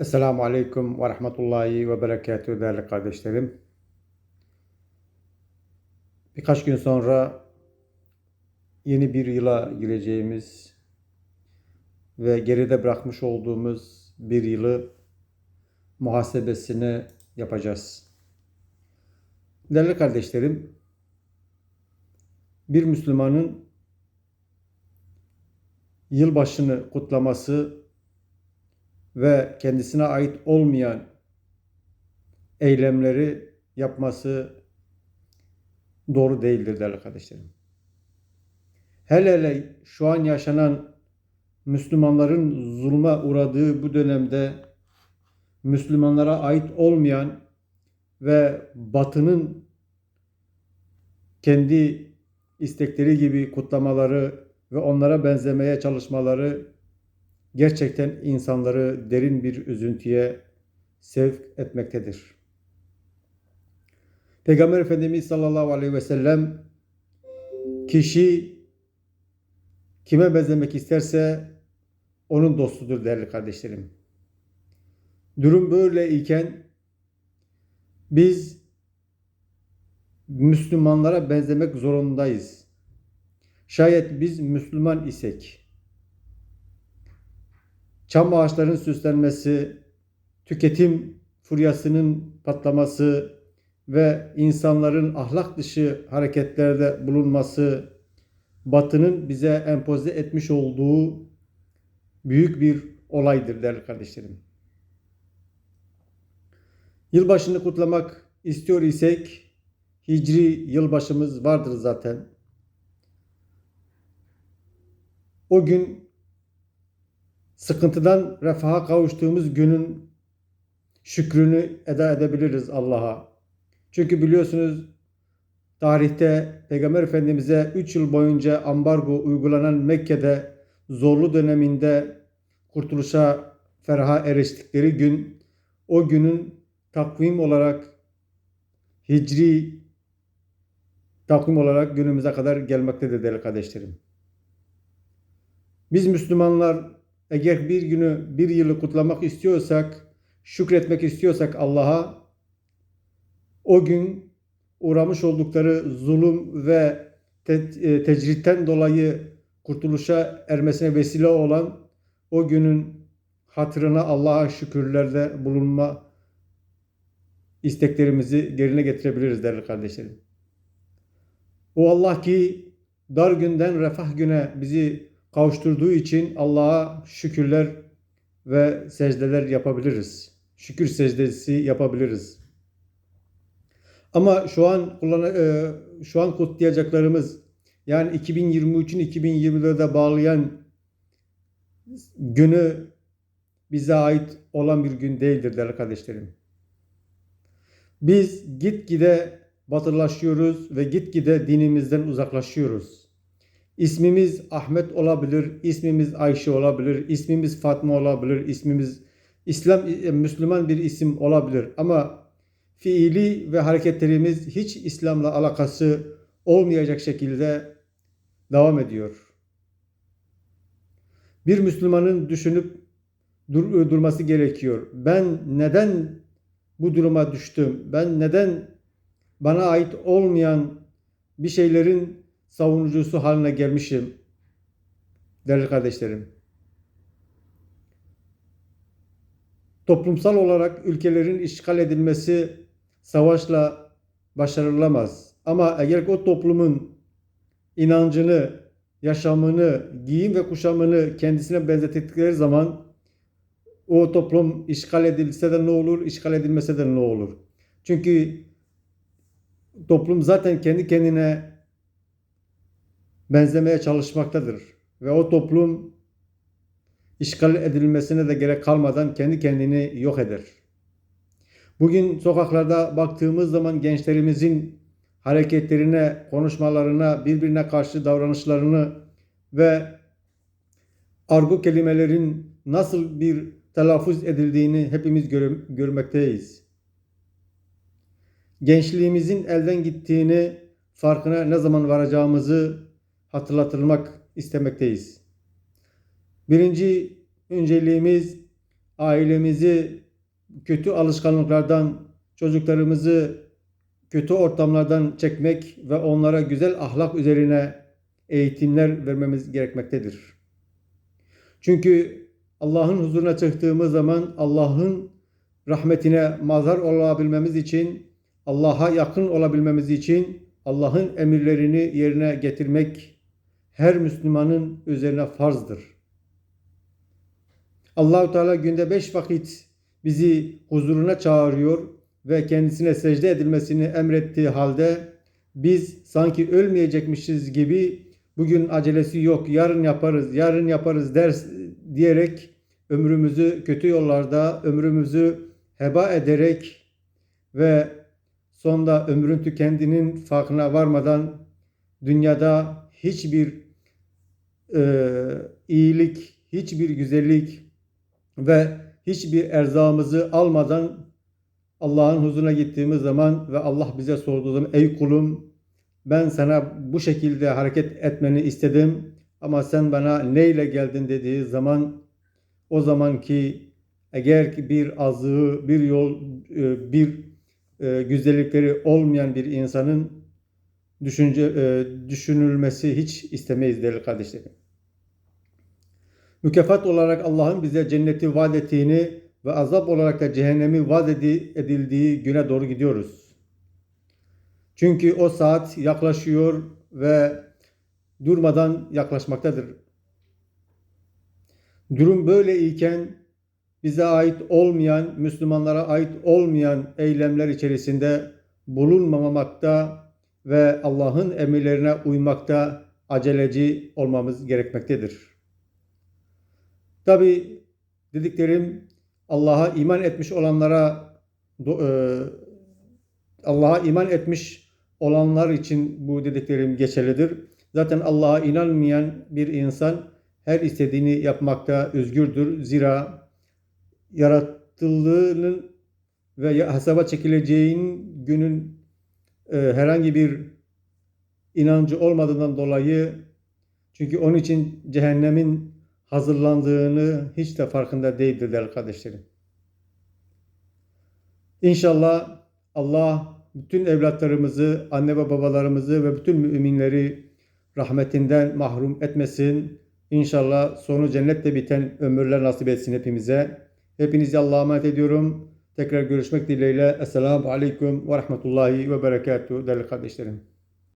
Esselamu Aleyküm ve Rahmetullahi ve Berekatühü değerli kardeşlerim. Birkaç gün sonra yeni bir yıla gireceğimiz ve geride bırakmış olduğumuz bir yılı muhasebesini yapacağız. Değerli kardeşlerim, bir Müslümanın yılbaşını kutlaması ve kendisine ait olmayan eylemleri yapması doğru değildir değerli kardeşlerim. Hele hele şu an yaşanan Müslümanların zulme uğradığı bu dönemde Müslümanlara ait olmayan ve batının kendi istekleri gibi kutlamaları ve onlara benzemeye çalışmaları gerçekten insanları derin bir üzüntüye sevk etmektedir. Peygamber Efendimiz sallallahu aleyhi ve sellem kişi kime benzemek isterse onun dostudur değerli kardeşlerim. Durum böyle iken biz Müslümanlara benzemek zorundayız. Şayet biz Müslüman isek, çam ağaçların süslenmesi, tüketim furyasının patlaması ve insanların ahlak dışı hareketlerde bulunması Batı'nın bize empoze etmiş olduğu büyük bir olaydır değerli kardeşlerim. Yılbaşını kutlamak istiyor isek Hicri yılbaşımız vardır zaten. O gün sıkıntıdan refaha kavuştuğumuz günün şükrünü eda edebiliriz Allah'a. Çünkü biliyorsunuz tarihte Peygamber Efendimiz'e 3 yıl boyunca ambargo uygulanan Mekke'de zorlu döneminde kurtuluşa feraha eriştikleri gün o günün takvim olarak Hicri takvim olarak günümüze kadar gelmektedir değerli kardeşlerim. Biz Müslümanlar eğer bir günü, bir yılı kutlamak istiyorsak, şükretmek istiyorsak Allah'a, o gün uğramış oldukları zulüm ve te e, tecritten dolayı kurtuluşa ermesine vesile olan o günün hatırına Allah'a şükürlerde bulunma isteklerimizi yerine getirebiliriz değerli kardeşlerim. O Allah ki dar günden refah güne bizi kavuşturduğu için Allah'a şükürler ve secdeler yapabiliriz. Şükür secdesi yapabiliriz. Ama şu an kullan e, şu an kutlayacaklarımız yani 2023'ün 2024'e bağlayan günü bize ait olan bir gün değildir değerli kardeşlerim. Biz gitgide batılaşıyoruz ve gitgide dinimizden uzaklaşıyoruz. İsmimiz Ahmet olabilir, ismimiz Ayşe olabilir, ismimiz Fatma olabilir, ismimiz İslam Müslüman bir isim olabilir ama fiili ve hareketlerimiz hiç İslam'la alakası olmayacak şekilde devam ediyor. Bir Müslümanın düşünüp dur durması gerekiyor. Ben neden bu duruma düştüm? Ben neden bana ait olmayan bir şeylerin savunucusu haline gelmişim. Değerli kardeşlerim. Toplumsal olarak ülkelerin işgal edilmesi savaşla başarılamaz. Ama eğer o toplumun inancını, yaşamını, giyim ve kuşamını kendisine benzettikleri zaman o toplum işgal edilse de ne olur, işgal edilmese de ne olur? Çünkü toplum zaten kendi kendine benzemeye çalışmaktadır. Ve o toplum işgal edilmesine de gerek kalmadan kendi kendini yok eder. Bugün sokaklarda baktığımız zaman gençlerimizin hareketlerine, konuşmalarına, birbirine karşı davranışlarını ve argo kelimelerin nasıl bir telaffuz edildiğini hepimiz gör görmekteyiz. Gençliğimizin elden gittiğini farkına ne zaman varacağımızı hatırlatılmak istemekteyiz. Birinci önceliğimiz ailemizi kötü alışkanlıklardan, çocuklarımızı kötü ortamlardan çekmek ve onlara güzel ahlak üzerine eğitimler vermemiz gerekmektedir. Çünkü Allah'ın huzuruna çıktığımız zaman Allah'ın rahmetine mazhar olabilmemiz için, Allah'a yakın olabilmemiz için Allah'ın emirlerini yerine getirmek her Müslümanın üzerine farzdır. Allahu Teala günde beş vakit bizi huzuruna çağırıyor ve kendisine secde edilmesini emrettiği halde biz sanki ölmeyecekmişiz gibi bugün acelesi yok, yarın yaparız, yarın yaparız ders diyerek ömrümüzü kötü yollarda, ömrümüzü heba ederek ve sonda ömrün tükendiğinin farkına varmadan dünyada hiçbir e, iyilik, hiçbir güzellik ve hiçbir erzağımızı almadan Allah'ın huzuruna gittiğimiz zaman ve Allah bize sorduğu zaman ey kulum ben sana bu şekilde hareket etmeni istedim ama sen bana neyle geldin? dediği zaman o zamanki eğer ki bir azığı, bir yol, e, bir e, güzellikleri olmayan bir insanın düşünce e, düşünülmesi hiç istemeyiz değerli kardeşlerim. Mükafat olarak Allah'ın bize cenneti vaat ettiğini ve azap olarak da cehennemi vaat edildiği güne doğru gidiyoruz. Çünkü o saat yaklaşıyor ve durmadan yaklaşmaktadır. Durum böyle iken bize ait olmayan, Müslümanlara ait olmayan eylemler içerisinde bulunmamakta ve Allah'ın emirlerine uymakta aceleci olmamız gerekmektedir. Tabi dediklerim Allah'a iman etmiş olanlara e, Allah'a iman etmiş olanlar için bu dediklerim geçerlidir. Zaten Allah'a inanmayan bir insan her istediğini yapmakta özgürdür. Zira yaratıldığının ve hesaba çekileceğin günün e, herhangi bir inancı olmadığından dolayı çünkü onun için cehennemin hazırlandığını hiç de farkında değildir değerli kardeşlerim. İnşallah Allah bütün evlatlarımızı, anne ve babalarımızı ve bütün müminleri rahmetinden mahrum etmesin. İnşallah sonu cennette biten ömürler nasip etsin hepimize. Hepinizi Allah'a emanet ediyorum. Tekrar görüşmek dileğiyle. Esselamu Aleyküm ve Rahmetullahi ve Berekatuhu değerli kardeşlerim.